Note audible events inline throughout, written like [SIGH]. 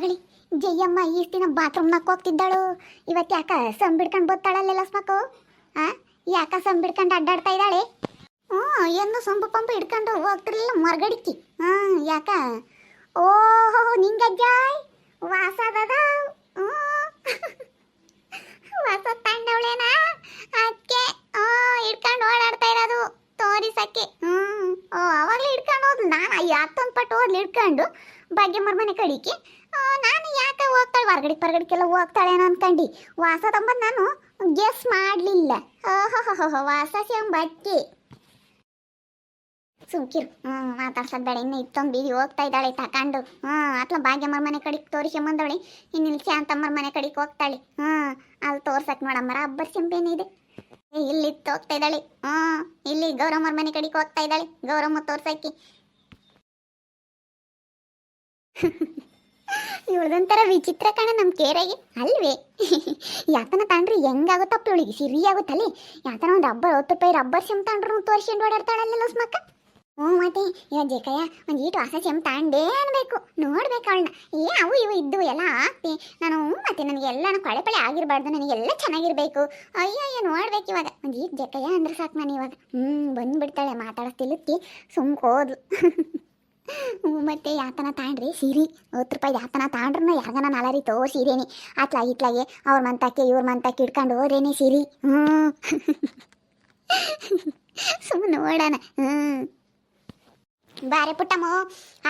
ಆಗಲಿ ಜಯ್ಯಮ್ಮ ಈ ದಿನ ಬಾತ್ರೂಮ್ನಾಗ ಹೋಗ್ತಿದ್ದಾಳು. ಇವತ್ತು ಯಾಕ ಸಂಬಿಡ್ಕೊಂಡು ಬತ್ತಾಳಲ್ಲ ಲಸ್ಮಕ್ಕು ಆ? ಯಾಕ ಸಂಬಿಡ್ಕೊಂಡು ಅಡ್ಡಾಡ್ತಾ ಇದ್ದಾಳೆ? ಹ್ಞೂ ಎಂದು ಸೊಂಬು ಪಂಪು ಹಿಡ್ಕೊಂಡು ಹೋಗ್ತಿರ್ಲಿಲ್ಲ ಮರ್ಗಡಿಕ್ಕಿ. ಹಾಂ ಯಾಕ? ಓಹೋ ನಿಂಗಜ್ಜಾಯ್ ವಾಸದದ ವಾಸ ತಂಡವಳೇನ? ಅದಕ್ಕೆ ಹಿಡ್ಕೊಂಡು ಓಡಾಡ್ತಾ ಇರೋದು ತೋರಿಸಕ್ಕೆ. ಹ್ಞೂ. ಓ, ಅವಾಗಲೇ ಹಿಡ್ಕೊಂಡು ಹೋದ್ಲು. ನಾನು ಯಾತ್ತೊಂದು ಪಟ್ಟು ಹೋದ್ಲು ಹಿಡ್ಕೊಂಡು. ಭಾಗ್ಯ ಮನೆ ಕಡಿಕೆ ಹೋಗ್ತಾಳೆ ಹೊರಗಡೆ ಹೊರಗಡೆಗೆಲ್ಲ ಹೋಗ್ತಾಳೆ ಏನೋ ಅನ್ಕಂಡು. ವಾಸ ತಂಬ ನಾನು ಗೆಸ್ ಮಾಡಲಿಲ್ಲ. ಓಹೋ ವಾಸ ಸಂಬಟ್ಟಿ ಸುಮ್ಕಿರು. ಹ್ಞೂ ಮಾತಾಡ್ಸೋದು ಬೇಡ. ಇನ್ನು ಇತ್ತೊಂದು ಬೀದಿ ಹೋಗ್ತಾ ಇದ್ದಾಳೆ ತಕೊಂಡು. ಹ್ಞೂ ಅತ್ಲ ಭಾಗ್ಯಮ್ಮರ ಮನೆ ಕಡೆಗೆ ತೋರಿಸ್ಕೊಂಬಂದವಳೆ. ಇನ್ನು ಇಲ್ಲಿ ಶಾಂತಮ್ಮರ ಮನೆ ಕಡೆಗೆ ಹೋಗ್ತಾಳೆ. ಹ್ಞೂ ಅಲ್ಲಿ ತೋರ್ಸಕ್ಕೆ ನೋಡಮ್ಮರ, ಅಬ್ಬರ್ ಇದೆ ಇಲ್ಲಿ ಹೋಗ್ತಾ ಇದ್ದಾಳೆ. ಹ್ಞೂ ಇಲ್ಲಿ ಗೌರಮ್ಮರ ಮನೆ ಕಡೆಗೆ ಹೋಗ್ತಾ ಇದ್ದಾಳೆ. ಗೌರಮ್ಮ ತೋರ್ಸಕ್ಕೆ. ಇವಳದೊಂಥರ ವಿಚಿತ್ರ ಕಣ ನಮ್ಮ ಕೇರಗೆ. ಅಲ್ವೇ? [LAUGHS] ಯಾತನ ತಾಂಡ್ರಿ ಹೆಂಗಾಗುತ್ತಪ್ಪ ಇವಳಿಗೆ ಸಿರಿ ಆಗುತ್ತಲ್ಲಿ ಯಾತನ ಒಂದು ರಬ್ಬರ್ ಹತ್ತು ರೂಪಾಯಿ ರಬ್ಬರ್ ಸಿಮ್ ತಾಂಡ್ರು ತೋರಿಸ್ಕೊಂಡು ಓಡಾಡ್ತಾಳಲ್ಲ ಸ್ಮಕ್ಕ? ಹ್ಞೂ ಮತ್ತೆ ಇವಾಗ ಜೇಕಯ್ಯ, ಒಂದು ಈಟು ಹೊಸ ಸಿಮ್ ತಾಂಡೇ ಅನ್ಬೇಕು. ನೋಡ್ಬೇಕು ಅವಳನ್ನ. ಏ, ಅವು ಇವು ಇದ್ದು ಎಲ್ಲ ಆಗ್ತಿ ನಾನು ಮತ್ತೆ ನನಗೆ ಎಲ್ಲ ಕೊಳೆ ಪಳೆ ಆಗಿರಬಾರ್ದು ನನಗೆಲ್ಲ ಚೆನ್ನಾಗಿರ್ಬೇಕು. ಅಯ್ಯೋ ಅಯ್ಯೋ, ನೋಡ್ಬೇಕು ಇವಾಗ. ಒಂದು ಈಟ್ ಜೇಕಯ್ಯ ಅಂದ್ರೆ ಸಾಕು ನಾನು ಇವಾಗ. ಹ್ಞೂ, ಬಂದ್ಬಿಡ್ತಾಳೆ ಮಾತಾಡಿಸ್ತಿಲ್ಲತ್ತಿ ಸುಮ್ಕೋದ್ಲು. [LAUGHS] ಮತ್ತೆ ಯಾತನ ತಾಂಡ್ರಿ ಸಿರಿ. ಹತ್ತು ರೂಪಾಯಿ ಯಾತನ ತಾಂಡ್ರನ್ನ ಯಾರ್ಗನ ತೋ ತೋರ್ಸಿರೇನಿ ಅತ್ಲಾಗ ಇತ್ಲಾಗೆ ಅವ್ರ ಮಂತಕ್ಕೆ, ಇವ್ರ ಮಂತಕ್ಕೆ ಇಟ್ಕೊಂಡು ಹೋರೇನಿ ಸಿರಿ. ಹ್ಞೂ. ಸುಮ್ಮನೆ ನೋಡೋಣ. ಹ್ಞೂ. ಬಾರೆ ಪುಟ್ಟಮ್ಮ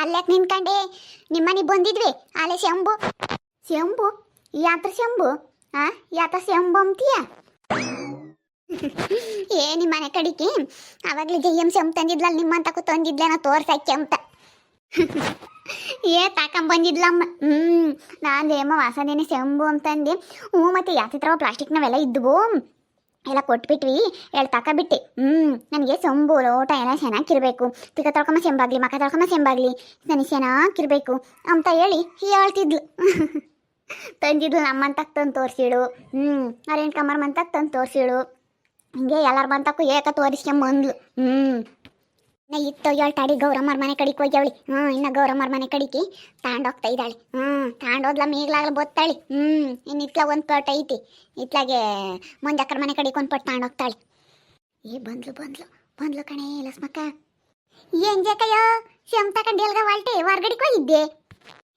ಅಲ್ಲಾಕ್ ನಿನ್ಕಂಡೆ ನಿಮ್ಮನೆ ಬಂದಿದ್ವಿ. ಅಲ್ಲೇ ಶಂಭು. ಶಂಭು? ಯಾತ್ರ ಶಂಭು? ಆ? ಯಾತ ಶಂಭು ಅಂತೀಯ? ಏ ನಿಮ್ಮ ಮನೆ ಕಡಿಕೆ? ಅವಾಗ್ಲೇ ಜಯ್ಯಂ ಶಂಭು ತಂದಿದ್ಲಲ್ಲ, ನಿಮ್ಮಂತಕ್ಕೂ ತಂದಿದ್ಲೇನೋ ತೋರ್ಸಕ್ಕೆ ಅಂತ. ಏ, ತಾಕೊಂಬಂದಿದ್ಲಮ್ಮ. ಹ್ಞೂ ನಾನು ಏಮ ವಾಸನೇನೆ ಸೆಂಬು ಅಂತಂದೆ ಹ್ಞೂ, ಮತ್ತೆ ಪ್ಲಾಸ್ಟಿಕ್ ನಾವೆಲ್ಲ ಇದ್ವು? ಎಲ್ಲ ಕೊಟ್ಬಿಟ್ವಿ. ಹೇಳಿ ತಕೊಬಿಟ್ಟೆ ಹ್ಞೂ ನನಗೆ ಸೊಂಬು ಲೋಟ ಎಲ್ಲ ಚೆನ್ನಾಗಿರ್ಬೇಕು. ತಿಕ್ಕ ತೊಳ್ಕೊಂಬ ಸೆಂಬಾಗ್ಲಿ ಮಕ ತೊಳ್ಕೊಂಬ ಸೆಂಬಾಗ್ಲಿ ನನಗೆ ಚೆನ್ನಾಗಿರ್ಬೇಕು ಅಂತ ಹೇಳಿ ಹೇಳ್ತಿದ್ಲು. ತಂದಿದ್ಲು ನಮ್ಮಂತಕ್ಕೆ ತಂದು ತೋರಿಸಿಳು. ಹ್ಞೂ ಅರೇಂಜ್ ಕಮ್ಮರ್ ಮಂತಕ್ಕೆ ತಂದು ತೋರಿಸಿಳು. ಹಿಂಗೆ ಎಲ್ಲರ ಬಂತಕ್ಕೂ ಏಕ ತೋರಿಸ್ಕೊಂಬಂದ್ಲು. ಹ್ಞೂ ನಾ ಇತ್ತು ಏಳು ತಾಡಿ ಗೌರಮ್ಮರ ಮನೆ ಕಡೆಗೆ ಹೋಗ್ಯಾವಳಿ. ಹ್ಞೂ ಇನ್ನು ಗೌರಮ್ಮರ ಮನೆ ಕಡೆಗೆ ತಾಂಡೋಗ್ತಾ ಇದ್ದಾಳೆ. ಹ್ಞೂ ತಾಂಡೋದ್ಲ ಮೇಗ್ಲಾಗ್ಲ ಬತ್ತಾಳೆ. ಹ್ಞೂ ಇನ್ನು ಇತ್ಲಾಗ ಒಂದು ಪಟ್ ಐತಿ. ಇತ್ಲಾಗೆ ಮಂಜಕ್ಕರ ಮನೆ ಕಡೆಗೆ ಒಂದು ಪಟ್ ತಾಂಡೋಗ್ತಾಳೆ. ಏ, ಬಂದ್ಲು ಬಂದ್ಲು ಬಂದ್ಲು ಕಣೇ ಲಸ್ಮಕ್ಕ. ಏನ್ ಜಕಯ್ಯ ಶಮ್ ತಕೊಂಡು ಎಲ್ಗ ವಾಲ್ಟೆ, ಹೊರ್ಗಡಿಗೆ ಹೋಗಿದ್ದೆ.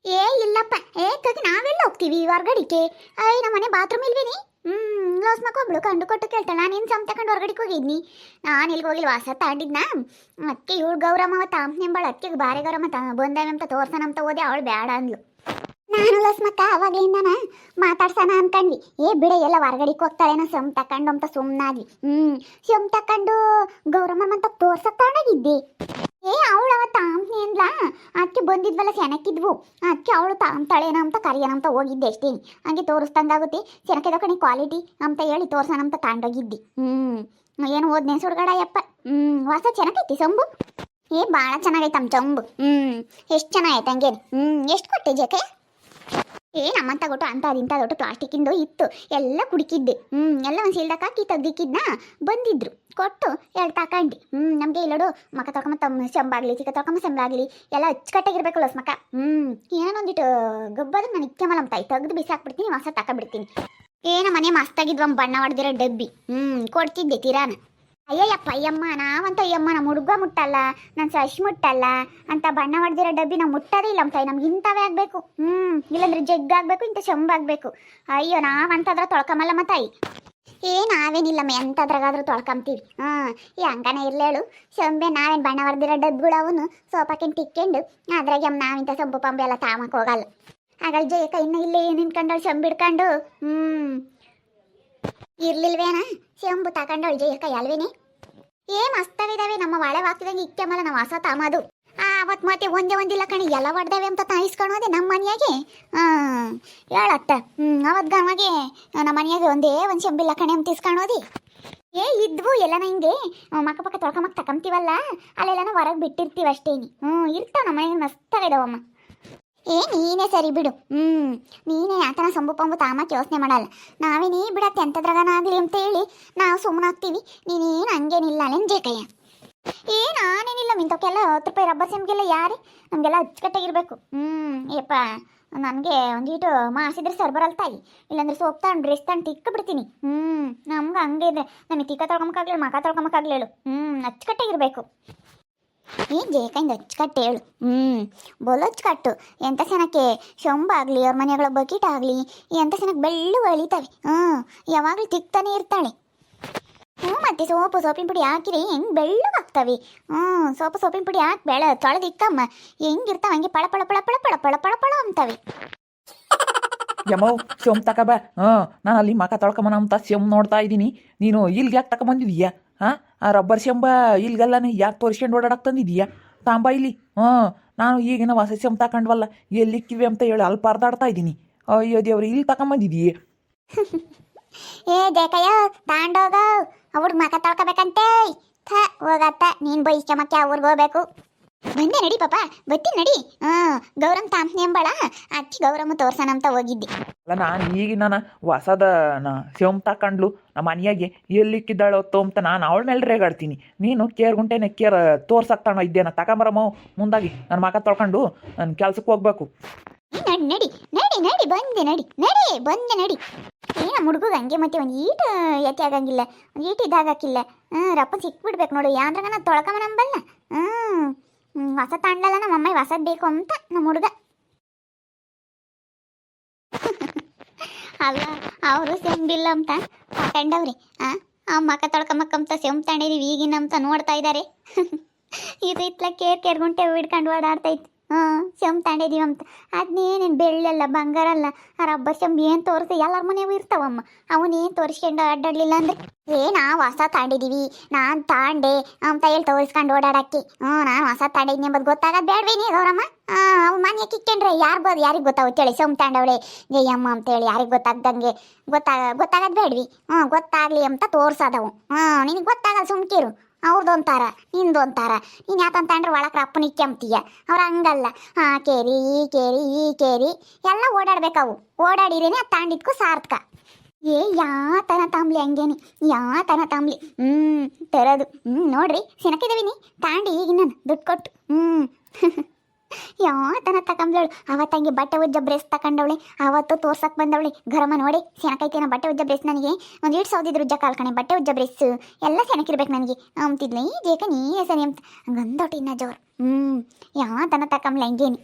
ಏ, ಇಲ್ಲಪ್ಪ. ಏ ಕಗಿ ನಾವೆಲ್ಲ ಹೋಗ್ತೀವಿ ಹೊರ್ಗಡಿಕೆ. ಐ ನಮ್ಮ ಮನೆ ಬಾತ್ರೂಮ್ ಇಲ್ವೇನಿ? ಹ್ಮ್ ಲೋಸ್ಮಕ್ಕ ಒಬ್ಳು ಕಂಡು ಕೊಟ್ಟು ಕೇಳ್ತಾಳೆ. ಏನು ಸಮ್ ತಕೊಂಡು ಹೊರಗಡೆಗೆ ಹೋಗಿದ್ನಿ. ನಾನು ಇಲ್ಲಿಗೆ ಹೋಗಿಲ್ಲ ವಾಸ ತಾಂಡಿದ್ನ? ಅದಕ್ಕೆ ಇವಳು ಗೌರಮ್ಮ ತಾಂಪ್ನೆಂಬಾಳ ಅದಕ್ಕೆ ಬಾರೆ ಗೌರಮ್ಮ ತ ಬಂದವಂತ ತೋರ್ಸನಂತ ಓದಿ ಅವಳು ಬೇಡ ಅಂದ್ಲು. ನಾನು ಲಸ್ಮಕ್ಕ ಅವಾಗ್ಲಿಂದನ ಮಾತಾಡ್ಸೋಣ ಅನ್ಕಂಡ್ವಿ. ಏ ಬಿಡ, ಎಲ್ಲ ಹೊರಗಡೆಗೆ ಹೋಗ್ತಾಳೇನೋ ಸೊಮ್ ತಕೊಂಡು ಅಂತ ಸುಮ್ಮನಾದ್ವಿ ಹ್ಮ್, ಸೊಮ್ ತಕೊಂಡು ಗೌರಮ್ಮ ಅಂತ ತೋರ್ಸಕ್ ತಗೊಂಡೋಗಿದ್ದೆ. ಏ, ಅವಳು ಅವತ್ತು ತಾಂಪ್ನೆ ಅದಕ್ಕೆ ಬಂದಿದ್ವಲ್ಲ ಸೆನಕ್ಕಿದ್ವು ಅದಕ್ಕೆ ಅವಳು ತಾಂತಾಳೇನೋ ಅಂತ ಕರಿಯೋಣ ಅಂತ ಹೋಗಿದ್ದೆ ಅಷ್ಟೇ. ಹಂಗೆ ತೋರಿಸ್ದಂಗಾಗುತ್ತೆ. ಸೆನಕಿದ ಕಣಿ ಕ್ವಾಲಿಟಿ ಅಂತ ಹೇಳಿ ತೋರ್ಸೋಣ ಅಂತ ತಾಂಡೋಗಿದ್ದಿ. ಹ್ಮ್. ಏನು ಓದ್ನೇನು ಸುಡ್ಗಡ ಯಪ್ಪ ಹ್ಮ್. ವಾಸ ಚೆನ್ನಾಗೈತಿ ಸಂಬು? ಏ ಭಾಳ ಚೆನ್ನಾಗೈತೆ ನಮ್ಮ ಚಂಬು ಹ್ಮ್. ಎಷ್ಟು ಚೆನ್ನಾಗೈತೆ ಹಂಗೆ ಹ್ಮ್. ಎಷ್ಟು ಕೊಟ್ಟೆ ಜಕೆ ಏ, ನಮ್ಮಂತ ಕೊಟ್ಟು ಅಂತ ಅದಿಂತ ದೊಡ್ಡ ಪ್ಲಾಸ್ಟಿಕ್ಕಿಂದು ಇತ್ತು. ಎಲ್ಲ ಕುಡಿಕಿದ್ದೆ. ಹ್ಞೂ ಎಲ್ಲ ಒಂದು ಸೀಲ್ದಾಗ ಹಾಕಿ ತೆಗ್ದಿಕ್ಕಿದ್ನ ಬಂದಿದ್ರು. ಕೊಟ್ಟು ಎರಡು ತಕೊಂಡಿ ಹ್ಞೂ ನಮಗೆ ಇಲ್ಲೋಡು, ಮಕ ತೊಳ್ಕೊಂಬ ತಮ್ಮ ಸೆಂಬಾಗ್ಲಿ ಚಿಕ್ಕ ತೊಳ್ಕೊಂಬ ಸೆಂಬಾಗ್ಲಿ ಎಲ್ಲ ಅಚ್ಚುಕಟ್ಟಾಗಿರ್ಬೇಕು ಲಸ್ ಮಕ. ಹ್ಮ್ ಏನೋ ಒಂದಿಟ್ಟು ಗಬ್ಬದ ನಾನು ಇಕ್ಕಮಲ್ಲ ತಾಯಿ. ತೆಗ್ದು ಬಿಸಾಕ್ಬಿಡ್ತೀನಿ ಹೊಸ ತಕೊಂಡ್ಬಿಡ್ತೀನಿ ಏನೋ ಮನೆ ಮಸ್ತಾಗಿದ್ವ ಬಣ್ಣ ಹೊಡೆದಿರೋ ಡಬ್ಬಿ. ಹ್ಮ್, ಕೊಡ್ತಿದ್ದೆ ತೀರಾನ. ಅಯ್ಯಯ್ಯಪ್ಪ, ಅಯ್ಯಮ್ಮ, ನಾವಂತ ಅಯ್ಯಮ್ಮ ನಮ್ಮ ಹುಡುಗ ಮುಟ್ಟಲ್ಲ ನನ್ನ ಸಶ್ ಮುಟ್ಟಲ್ಲ, ಅಂತ ಬಣ್ಣ ಹೊಡೆದಿರೋ ಡಬ್ಬಿ ನಾವು ಮುಟ್ಟೋದೇ ಇಲ್ಲ ತಾಯಿ ನಮ್ಗೆ ಇಂಥವೇ ಆಗಬೇಕು. ಹ್ಞೂ ಇಲ್ಲಾಂದ್ರೆ ಜಗ್ಗಾಗಬೇಕು, ಇಂಥ ಶಂಬಾಗಬೇಕು. ಅಯ್ಯೋ, ನಾವಂತದ್ರ ತೊಳ್ಕೊಂಬಲ್ಲಮ್ಮ ತಾಯಿ. ಏ, ನಾವೇನಿಲ್ಲಮ್ಮ ಎಂಥದ್ರಾಗಾದ್ರೂ ತೊಳ್ಕೊಂತೀವಿ ಹಾಂ ಈ ಹಂಗನೇ ಇರ್ಲೇಳು. ಸೊಂಬೆ ನಾವೇನು ಬಣ್ಣ ಹೊಡೆದಿರೋ ಡಬ್ಬಿಗಳು ಅವನು ಸೋಪಾಕಿನ ಟಿಕ್ಕೊಂಡು ಅದ್ರಾಗೆ ನಾವಿಂಥ ಸೊಂಬು ಪಂಬೆ ಎಲ್ಲ ತಾಮಕ್ಕೆ ಹೋಗಲ್ಲ. ಹಾಗಾಗಿ ಜಯಕ ಇನ್ನು ಇಲ್ಲೇ ನಿಂತ್ಕೊಂಡಳು ಸೊಂಬಿಡ್ಕೊಂಡು ಹ್ಞೂ ಇರ್ಲಿಲ್ವೇನ? ಶಂಬು ತಕೊಂಡ ಜೈಕ ಅಲ್ವೇನೆ? ಏ ಮಸ್ತವಿದಾವೆ ನಮ್ಮ ಒಳೆ ಹಾಕಿದಂಗೆ ಇಕ್ಕೆಮಲ್ಲ ನಾವು ಹೊಸ ತಾಮದು. ಆ ಅವತ್ತು ಮತ್ತೆ ಒಂದೇ ಒಂದಿಲ್ಲ ಕಣಿ. ಎಲ್ಲ ಹೊಡ್ದೇವೆ ಅಂತ ತಾಯಿಸ್ಕೊಳೋದೆ ನಮ್ಮ ಮನೆಯಾಗೆ? ಹೇಳತ್ತ. ಹ್ಞೂ ಅವತ್ ಗನವಾಗೆ ನಮ್ಮ ಮನೆಯಾಗೆ ಒಂದೇ ಒಂದು ಶಂಬಿಲ್ಲ ಕಣೆ ಅಂತ ಇಸ್ಕೊಳೋದಿ ಏ, ಇದ್ವು ಎಲ್ಲನ ಹಿಂಗೆ. ಮಕ್ಕ ಪಕ್ಕ ತೊಳ್ಕೊಂಬಕ್ ತಕೊಂತೀವಲ್ಲ ಅಲ್ಲೆಲ್ಲನ ಹೊರಗೆ ಬಿಟ್ಟಿರ್ತೀವಿ ಅಷ್ಟೇನಿ ಹ್ಞೂ ಇರ್ತಾವ ನಮ್ಮ ಮನೆಗೆ ಮಸ್ತಾಗಿದಾವಮ್ಮ ಏ, ನೀನೇ ಸರಿ ಬಿಡು. ಹ್ಮ್, ನೀನೇ ಆತನ ಸಂಬು ಪಂಬು ತಾಮಕ್ ಯೋಚನೆ ಮಾಡಲ್ಲ. ನಾವೇ ನೀ ಬಿಡತ್ತೆ ಎಂತದ್ರಾಗನ ಆಗ್ಲಿ ಅಂತ ಹೇಳಿ ನಾವು ಸುಮ್ಮನಾಗ್ತೀವಿ ನೀನೇನು ಹಂಗೇನಿಲ್ಲ ಅಲ್ಲೇನು ಕೈಯ. ಏ, ನಾನೇನಿಲ್ಲ ಮಿಂತೋಕೆಲ್ಲ ಹತ್ತು ರೂಪಾಯಿ ರಬ್ಬರ್ ಸಿಮ್ಗೆಲ್ಲ ಯಾರಿ? ನಮಗೆಲ್ಲ ಅಚ್ಚುಕಟ್ಟಾಗಿರ್ಬೇಕು. ಹ್ಮ್, ಏಪ್ಪ, ನನಗೆ ಒಂದೀಟು ಮಾಸಿದ್ರೆ ಸರ್ ತಾಯಿ. ಇಲ್ಲಾಂದ್ರೆ ಸೋಪ್ ತಗೊಂಡು ಡ್ರೆಸ್ ತಗೊಂಡು ತಿಕ್ಕ ಬಿಡ್ತೀನಿ. ಹ್ಮ್, ನಮ್ಗೆ ಹಂಗೆ ಇದ್ರೆ. ನನಗೆ ತಿಕ್ಕ ತೊಳ್ಕೊಂಬಕ್ಕಾಗ್ಲೇಳು ಮಕ ತೊಳ್ಕೊಂಬಕ್ಕಾಗ್ಲಿಲ್ಲ ಹ್ಮ್, ಅಚ್ಚುಕಟ್ಟಾಗಿರ್ಬೇಕು. ಏನು ಜೇಕಂದ ಅಚ್ಚುಕಟ್ಟು ಹೇಳು. ಹ್ಞೂ ಬೋಲು ಅಚ್ಚುಕಟ್ಟು. ಎಂಥ ಸೆನಕ್ಕೆ ಶೊಂಬಾಗಲಿ, ಅವ್ರ ಮನೆಗಳ ಬಕೀಟ್ ಆಗಲಿ. ಎಂಥ ಸೆನಕ್ಕೆ ಬೆಳ್ಳು ಅಳಿತಾವೆ. ಹ್ಞೂ ಯಾವಾಗಲೂ ತಿಕ್ತಾನೆ ಇರ್ತಾಳೆ. ಹ್ಞೂ ಮತ್ತೆ ಸೋಪು ಸೋಪಿನ ಪುಡಿ ಹಾಕಿರಿ ಹೆಂಗೆ ಬೆಳ್ಳಗಾಗ್ತವೆ ಹ್ಞೂ ಸೋಪು ಸೋಪಿನ ಪುಡಿ ಹಾಕಿ ಬೆಳ, ತೊಳೆದಿಕ್ಕಮ್ಮ. ಹೆಂಗಿರ್ತಾವ ಹಂಗೆ ಪಳ ಪಳ ಪಳ ಪಳ ಪಳ ಪಳ ಪಳ ಪಳ ಅಂತವೆ. ಯಮವ್ ಸೋಮ್ ಬಾ ಹಾಂ, ನಾನು ಅಲ್ಲಿ ಮಕ ತೊಳ್ಕೊಂಬನ ಅಂತ ಸೆಮ್ ನೋಡ್ತಾ ಇದ್ದೀನಿ. ನೀನು ಇಲ್ಲಿಗೆ ಯಾಕೆ ತಕೊಂಬಂದಿದೀಯಾ ಹಾಂ, ಆ ರಬ್ಬರ್ ಸೆಂಬ ನೀ ಯಾಕೆ ತೋರಿಸ್ಕೊಂಡು ಓಡಾಡಕ್ಕೆ ತಂದಿದೀಯಾ? ತಾಂಬ ಇಲ್ಲಿ. ಹಾಂ, ನಾನು ಈಗಿನ ಹೊಸ ಸೆಮ್ ತಕೊಂಡ್ವಲ್ಲ ಎಲ್ಲಿಕ್ಕಿವೆ ಅಂತ ಹೇಳಿ ಅಲ್ಲಿ ಪರದಾಡ್ತಾ ಇದ್ದೀನಿ. ಅಯ್ಯೋ ದೇವ್ರಿ, ಇಲ್ಲಿ ತಕೊಂಬಂದಿದೀಯ ಏ ದೇಕಯ್ಯ ತಾಂಡೋಗ ಅವ್ರ ಮಕ ತೊಳ್ಕೊಬೇಕಂತೆ. ಥ, ಹೋಗತ್ತ. ನೀನು ಬೈಸ್ಕೊಂಬಕ್ಕೆ ಅವ್ರಿಗೆ ಹೋಗ್ಬೇಕು. ಬಂದೆ ನಡಿ ಪಾಪ ಬತ್ತೀನಿ ನಡಿ. ಹಾಂ ಗೌರಮ್ ತಾಂಪ್ನಿ ಎಂಬಳ ಅಕ್ಕಿ ಗೌರಮ್ಮ ತೋರ್ಸಣ ಅಂತ ಹೋಗಿದ್ದೆ. ಅಲ್ಲ ನಾನು ಈಗ ನಾನು ಹೊಸದ ಸೇಮ್ ತಕೊಂಡ್ಲು ನಮ್ಮ ಮನೆಯಾಗೆ ಎಲ್ಲಿಕ್ಕಿದ್ದಾಳೋ ಅಂತ ನಾನು ಅವಳ ಮೇಲೆ ರೇಗಾಡ್ತೀನಿ. ನೀನು ಕೇರ್ ಗುಂಟೆನೆ ಕೇರ್ ತೋರ್ಸಕ್ತಾಣ ಇದ್ದೇನ? ತಗೊಂಬರಮ್ಮ ಮುಂದಾಗಿ ನನ್ನ ಮಕ ತೊಳ್ಕೊಂಡು ನನ್ನ ಕೆಲ್ಸಕ್ಕೆ ಹೋಗ್ಬೇಕು. ನಡಿ ನಡಿ ನಡಿ ನಡಿ ಬಂದೆ ನಡಿ ನಡಿ ಬಂದೆ ನಡಿ. ಏನ ಹುಡುಗ ಹಂಗೆ ಮತ್ತೆ ಒಂದು ಈಟು ಎತ್ತಿ ಆಗಂಗಿಲ್ಲ ಒಂದು ಈಟು ಇದಾಗಕ್ಕಿಲ್ಲ ಹ್ಞೂ ರಪ್ಪ ಸಿಕ್ಬಿಡ್ಬೇಕು ನೋಡು ಯಾಂದ್ರಾಗ ನಾ ತೊಳ್ಕೊಂಬ ನಂಬಲ್ಲ. ಹ್ಞೂ ಹೊಸ ತಾಂಡಲ್ಲ ನಮ್ಮ ಅಮ್ಮ ಹೊಸದ್ ಬೇಕು ಅಂತ ನಮ್ಮ ಹುಡುಗ. ಅಲ್ಲ ಅವರು ಸೆಂಬಿಲ್ಲ ಅಂತ. ಕಂಡವ್ರಿ ಆ ಮಕ್ಕ ತೊಳ್ಕೊಂಬಕ್ಕಂತ ಸೆಂಬ್ ತಗೊಂಡಿದೀವಿ ಈಗಿನ ಅಂತ ನೋಡ್ತಾ ಇದ್ದಾರೆ ಇದು ಇತ್ಲ ಕೇರ್ ಕೇರ್ಗುಂಟೆ ಹಿಡ್ಕೊಂಡು ಓಡಾಡ್ತೈತಿ ಹಾಂ ಶಂಬ್ ತಗೊಂಡಿದೀವಿ ಅಂತ. ಅದನ್ನೇನೇನು ಬೆಳ್ಳಲ್ಲ ಬಂಗಾರ ಅಲ್ಲ ಆ ರಬ್ಬರ್ ಶಂಬ್ ಏನು ತೋರಿಸಿ? ಎಲ್ಲರ ಮನೆಯವು ಇರ್ತಾವಮ್ಮ. ಅವನೇನು ತೋರಿಸ್ಕೊಂಡು ಅಡ್ಡಾಡ್ಲಿಲ್ಲ ಅಂದ್ರೆ? ಏ ನಾ ಹೊಸ ತಾಂಡಿದೀವಿ. ನಾನು ತಾಂಡೆ ಅಂತ ಹೇಳಿ ತೋರಿಸ್ಕೊಂಡು ಓಡಾಡಕ್ಕೆ. ಹ್ಞೂ, ನಾನು ಹೊಸ ತಾಂಡಿದ್ನಿ ಎಂಬುದು ಗೊತ್ತಾಗದು ಬೇಡವೇನಿ ಗೌರಮ್ಮ ಅವ್ನು ಮನೆ ಕಿಕ್ಕೊಂಡ್ರೆ ಯಾರು ಬೋದು ಯಾರಿಗೆ ಗೊತ್ತಾಗುತ್ತೆ ಸೊಮ್ ತಾಂಡವಳೆ, ಜಯಮ್ಮ ಅಂತೇಳಿ ಯಾರಿಗೆ ಗೊತ್ತಾಗ್ದಂಗೆ. ಗೊತ್ತಾಗ, ಗೊತ್ತಾಗದ್ ಬೇಡ್ವಿ ಹ್ಞೂ, ಗೊತ್ತಾಗ್ಲಿ ಅಂತ ತೋರ್ಸದವು. ಹ್ಞೂ, ನಿನಗೆ ಗೊತ್ತಾಗಲ್ಲ ಸುಮ್ಕಿರು. ಅವ್ರದ್ದು ಒಂತಾರ ನಿಂದು ಒಂತಾರ ನೀನು ಯಾಕಂತ ಅಂದ್ರೆ ಒಳಕ್ರ ಅಪ್ಪನ ಇಕ್ಕೆಂಬ್ತೀಯ ಅವ್ರು ಹಂಗಲ್ಲ. ಆ ಕೇರಿ, ಈ ಕೇರಿ ಈ ಕೇರಿ. ಎಲ್ಲ ಓಡಾಡ್ಬೇಕವು. ಓಡಾಡಿರೇನೆ ಅದು ತಾಂಡಿದ್ಕು ಸಾರ್ಥಕ. ಏ ಯಾತನ ತಾಂಬ್ಲಿ ಹಂಗೇನಿ. ಯಾತನ ತಾಂಬ್ಲಿ. ಹ್ಞೂ ತರೋದು. ಹ್ಞೂ ನೋಡ್ರಿ ಸೆನಕಿದವಿನಿ ತಾಂಡಿ ಈಗ ನಾನು ದುಡ್ಡು ಕೊಟ್ಟು. ಹ್ಞೂ [LAUGHS] ಯಾತನ ತಕೊಂಬ್ಲವಳು ಅವತ್ತಂಗೆ ಬಟ್ಟೆ ಉಜ್ಜ ಬ್ರೆಸ್ ತಕೊಂಡವಳೆ. ಅವತ್ತು ತೋರ್ಸಕ್ ಬಂದವಳೆ. ಗರಮ ನೋಡಿ, ಸೆಣಕೈತೇನೋ ಬಟ್ಟೆ ಉಜ್ಜ ಬ್ರೆಸ್ ನನಗೆ. ಒಂದು ಇಟ್ಟು ಸೌದಿದ್ರು ಉಜ್ಜ ಕಾಲ್ಕಣೆ ಬಟ್ಟೆ ಉಜ್ಜ ಬ್ರೆಸ್. ಎಲ್ಲ ಸೆಣಕಿರ್ಬೇಕು ನನಗೆ. ಅಂತಿದ್ಲಿ ಜೇಕ ನೀ ಸರಿ ಅಂತ ಗಂದೊಟ್ಟಿನ ಇನ್ನ ಜೋರು ಹ್ಞೂ ಯಾತನ ತಕೊಂಬ್ಲೆ ಹಂಗೇನಿ.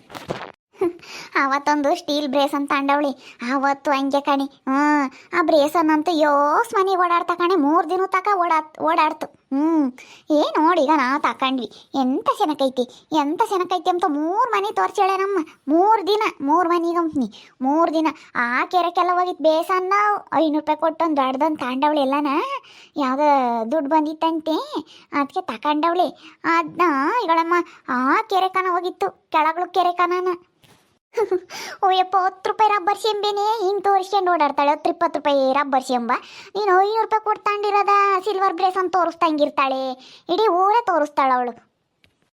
ಅವತ್ತೊಂದು ಸ್ಟೀಲ್ ಬ್ರೇಸ್ ಅಂತ ಅಂಡವಳಿ ಅವತ್ತು ಹಂಗೆ ಕಣಿ. ಹ್ಞೂ ಆ ಬ್ರೇಸನ್ನಂತೂ ಯೋಸ್ ಮನೆಗೆ ಓಡಾಡ್ತಾ ಕಣೆ. ಮೂರು ದಿನ ತಕ ಓಡಾ, ಓಡಾಡ್ತು. ಹ್ಞೂ ಏ ನೋಡಿ ಈಗ ನಾವು ತಕೊಂಡ್ವಿ. ಎಂತ ಸೆನಕೈತಿ ಎಂತ ಸೆನಕೈತಿ ಅಂತ ಮೂರು ಮನೆ ತೋರ್ಸೇಳೆ ನಮ್ಮ. ಮೂರು ದಿನ, ಮೂರು ಮನೆ ಕಂಪ್ನಿ ಮೂರು ದಿನ. ಆ ಕೆರೆಕೆಲ್ಲ ಹೋಗಿತ್ತು ಬೇಸನ್ನ ಐನೂರು ರೂಪಾಯಿ ಕೊಟ್ಟೊಂದು ದೊಡ್ಡದೊಂದು ತಾಂಡವಳಿ ಎಲ್ಲನ. ಯಾವುದೋ ದುಡ್ಡು ಬಂದಿತ್ತಂತೆ. ಅದಕ್ಕೆ ತಕೊಂಡವಳಿ. ಅದನ್ನ ಈಗಳಮ್ಮ ಆ ಕೆರೆ ಕನ ಹೋಗಿತ್ತು. ಕೆಳಗಳು ಕೆರೆ ಕನನ [LAUGHS] ಓಯಪ್ಪ ಹತ್ತು ರೂಪಾಯಿ ರಬ್ಬರ್ ಶೆಂಬೆನೆ ಹಿಂಗೆ ತೋರಿಸ್ಕೊಂಡು ಓಡಾಡ್ತಾಳೆ. ಹತ್ತು, ಇಪ್ಪತ್ತು ರೂಪಾಯಿ ರಬ್ಬರ್ ಸಿಂಬಾ ನೀನು ಐನೂರು ರೂಪಾಯಿ ಕೊಟ್ಟು ತಗೊಂಡಿರೋದ ಸಿಲ್ವರ್ ಬ್ರೇಸ್ ಅಂತ ತೋರಿಸ್ದಂಗಿರ್ತಾಳೆ ಇಡೀ ಊರೇ ತೋರಿಸ್ತಾಳೆ ಅವಳು.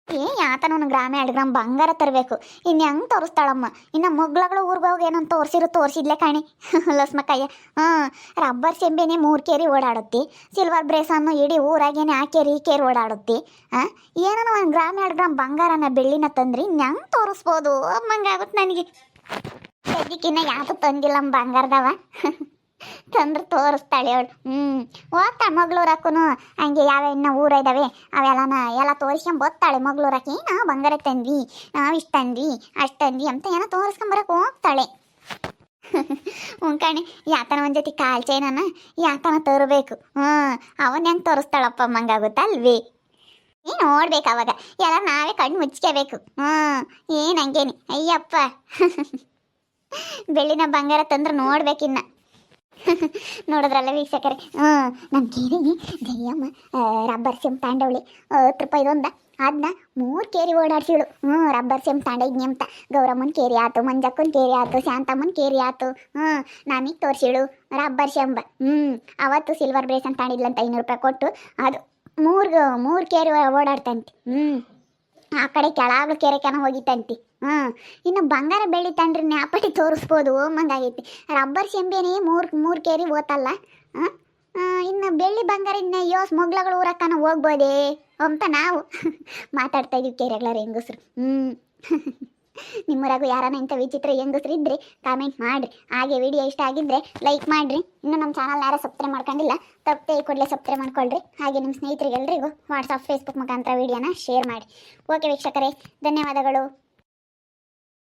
ಏ, ಯಾತನ ಒಂದು ಗ್ರಾಮ ಎರಡು ಗ್ರಾಮ್ ಬಂಗಾರ ತರಬೇಕು. ಇನ್ನು ಹೆಂಗ್ ತೋರಿಸ್ತಾಳಮ್ಮ? ಇನ್ನ ಮಗ್ಳುಗಳು ಊರಿಗೆ ಹೋಗಿ ಏನಂತ ತೋರ್ಸಿರು ತೋರಿಸಿದ್ಲೆ ಕಾಣಿ. [LAUGHS] ಲಸ್ಮಕ್ಕಯ್ಯ. ಹಾಂ, ರಬ್ಬರ್ ಸೆಂಬೆನೆ ಮೂರು ಕೇರಿ ಓಡಾಡುತ್ತಿ. ಸಿಲ್ವರ್ ಬ್ರೇಸನ್ನು ಇಡೀ ಊರಾಗೇನೆ ಆ ಕೇರಿ ಈ ಕೇರಿ ಓಡಾಡುತ್ತಿ. ಹಾಂ ಏನೋ ಒಂದು ಗ್ರಾಮ್ ಎರಡು ಗ್ರಾಮ್ ಬಂಗಾರನ ಬೆಳ್ಳಿನ ತಂದ್ರಿ ಹೆಂಗೆ ತೋರಿಸ್ಬೋದು? ಅಮ್ಮಂಗಾಗುತ್ತೆ ನನಗೆ. ಸದ್ಯಕ್ಕಿನ್ನ ಯಾವುದು ತಂದಿಲ್ಲ ಬಂಗಾರದವ. [LAUGHS] ತಂದ್ರೆ ತೋರಿಸ್ತಾಳೆ ಅವಳು. ಹ್ಞೂ ಓದ್ತಾಳೆ ಮಗಳೂರಕ್ಕೂ ಹಂಗೆ ಯಾವ ಇನ್ನ ಊರ ಇದಾವೆ ಅವೆಲ್ಲನ ಎಲ್ಲ ತೋರಿಸ್ಕೊಂಡ್ ಓದ್ತಾಳೆ ಮಗ್ಳೂರಕ್ಕೆ ನಾವು ಬಂಗಾರ ತಂದ್ವಿ, ನಾವು ಇಷ್ಟ ತಂದ್ವಿ, ಅಷ್ಟು ತಂದ್ವಿ ಅಂತ ಏನೋ ತೋರಿಸ್ಕೊಂಬರಕ್ಕೆ ಹೋಗ್ತಾಳೆ. ಹ್ಞೂ ಕಣೆ ಯಾತನ ಒಂದು ಜೊತೆ ಕಾಲ್ ಚೈನನ ಯಾತನ ತರಬೇಕು. ಹ್ಞೂ ಅವನ್ ಹೆಂಗೆ ತೋರಿಸ್ತಾಳಪ್ಪ ಅಮ್ಮಂಗಾಗುತ್ತಲ್ವೇ ಏನು ನೋಡ್ಬೇಕು ಅವಾಗ. ಎಲ್ಲ ನಾವೇ ಕಣ್ಣು ಮುಚ್ಕೋಬೇಕು. ಹ್ಞೂ ಏನ್ ಹಂಗೇನಿ. ಅಯ್ಯಪ್ಪ. ಬೆಳ್ಳಿನ ಬಂಗಾರ ತಂದ್ರೆ ನೋಡ್ಬೇಕಿನ್ನ. [LAUGHS] ನೋಡಿದ್ರಲ್ಲ ವೀಕ್ಷಕರೇ. ಹಾಂ ನಮ್ಮ ಕೇರಿ ದಯ್ಯಮ್ಮ ರಬ್ಬರ್ ಸಿಮ್ ತಾಂಡವಳಿ. ಹತ್ತು ರೂಪಾಯಿದೊಂದ ಅದನ್ನ ಮೂರು ಕೇರಿ ಓಡಾಡ್ಸಿಳು ಹ್ಞೂ ರಬ್ಬರ್ ಸಿಮ್ ತಾಂಡೈದ್ನಿ ಅಂತ. ಗೌರಮ್ಮನ ಕೇರಿ ಆತು, ಮಂಜಕ್ಕನ ಕೇರಿ ಆತು, ಶಾಂತಮ್ಮನ ಕೇರಿ ಆತು. ಹ್ಞೂ ನಮಗೆ ತೋರಿಸಿಳು ರಬ್ಬರ್ ಶಂಬ. ಹ್ಞೂ ಅವತ್ತು ಸಿಲ್ವರ್ ಬ್ರೇಸ್ ಅಂತ ಐನೂರು ರೂಪಾಯಿ ಕೊಟ್ಟು ಅದು ಮೂರು ಮೂರು ಕೇರಿ ಓಡಾಡ್ತಂತೆ. ಹ್ಞೂ ಆ ಕಡೆ ಕೆಳಾಗ್ಲು ಕೆರೆಕನ ಹೋಗಿತ್ತಂತಿ ಹ್ಞೂ ಇನ್ನು ಬಂಗಾರ ಬೆಳ್ಳಿ ತಂಡ್ರಿ ನ್ಯಾಪಟಿ ತೋರಿಸ್ಬೋದು ಓಮಂಗಾಗೈತಿ ರಬ್ಬರ್ ಸೆಂಬೇನಿ ಮೂರು ಮೂರು ಕೇರಿ ಓತಲ್ಲ ಹಾಂ ಇನ್ನು ಬೆಳ್ಳಿ ಬಂಗಾರ ಇನ್ನ ಯೋಸ್ ಮೊಗ್ಲಗಳು ಊರಕ್ಕನ ಹೋಗ್ಬೋದೇ ಅಂತ ನಾವು [LAUGHS] ಮಾತಾಡ್ತಾ ಇದೀವಿ ಕೆರೆಗಳ ಹೆಂಗಸ್ರು. ಹ್ಞೂ [LAUGHS] ನಿಮ್ಮೂರಾಗೂ ಯಾರನ್ನ ಇಂಥ ವಿಚಿತ್ರ ಹೆಂಗಸ್ರು ಇದ್ರೆ ಕಾಮೆಂಟ್ ಮಾಡ್ರಿ. ಹಾಗೆ ವಿಡಿಯೋ ಇಷ್ಟ ಆಗಿದ್ರೆ ಲೈಕ್ ಮಾಡ್ರಿ. ಇನ್ನು ನಮ್ಮ ಚಾನಲ್ ಯಾರು ಸಬ್ಸ್ಕ್ರೈಬ್ ಮಾಡ್ಕೊಂಡಿಲ್ಲ, ತಪ್ಪದೆ ಈ ಕೂಡಲೇ ಸಬ್ಸ್ಕ್ರೈಬ್ ಮಾಡ್ಕೊಳ್ರಿ. ಹಾಗೆ ನಿಮ್ಮ ಸ್ನೇಹಿತರಿಗೆಲ್ಲರಿಗೂ ವಾಟ್ಸಪ್ ಫೇಸ್ಬುಕ್ ಮುಖಾಂತರ ವಿಡಿಯೋನ ಶೇರ್ ಮಾಡಿ ಓಕೆ ವೀಕ್ಷಕರೇ, ಧನ್ಯವಾದಗಳು.